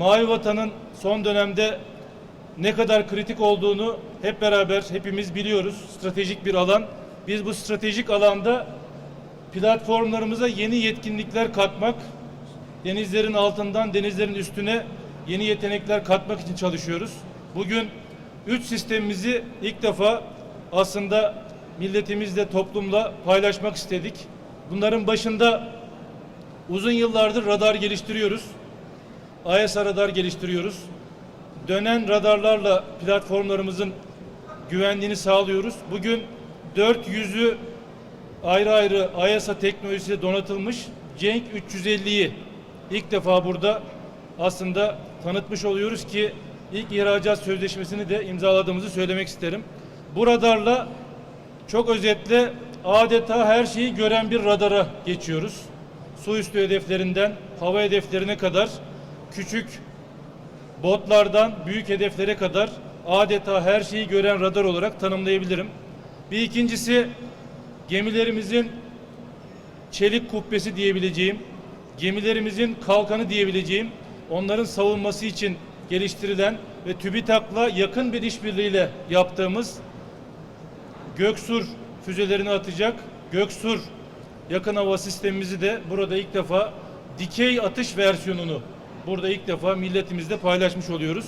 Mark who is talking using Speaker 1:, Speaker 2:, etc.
Speaker 1: Mavi Vatan'ın son dönemde ne kadar kritik olduğunu hep beraber hepimiz biliyoruz. Stratejik bir alan. Biz bu stratejik alanda platformlarımıza yeni yetkinlikler katmak, denizlerin altından denizlerin üstüne yeni yetenekler katmak için çalışıyoruz. Bugün üç sistemimizi ilk defa aslında milletimizle, toplumla paylaşmak istedik. Bunların başında uzun yıllardır radar geliştiriyoruz. AESA radar geliştiriyoruz. Dönen radarlarla platformlarımızın güvenliğini sağlıyoruz. Bugün 400'ü ayrı ayrı AESA teknolojisiyle donatılmış Cenk 350'yi ilk defa burada aslında tanıtmış oluyoruz ki ilk ihracat sözleşmesini de imzaladığımızı söylemek isterim. Bu radarla çok özetle adeta her şeyi gören bir radara geçiyoruz. Su üstü hedeflerinden hava hedeflerine kadar küçük botlardan büyük hedeflere kadar adeta her şeyi gören radar olarak tanımlayabilirim. Bir ikincisi gemilerimizin çelik kubbesi diyebileceğim, gemilerimizin kalkanı diyebileceğim, onların savunması için geliştirilen ve TÜBİTAK'la yakın bir işbirliğiyle yaptığımız Göksur füzelerini atacak Göksur yakın hava sistemimizi de burada ilk defa dikey atış versiyonunu burada ilk defa milletimizle paylaşmış oluyoruz.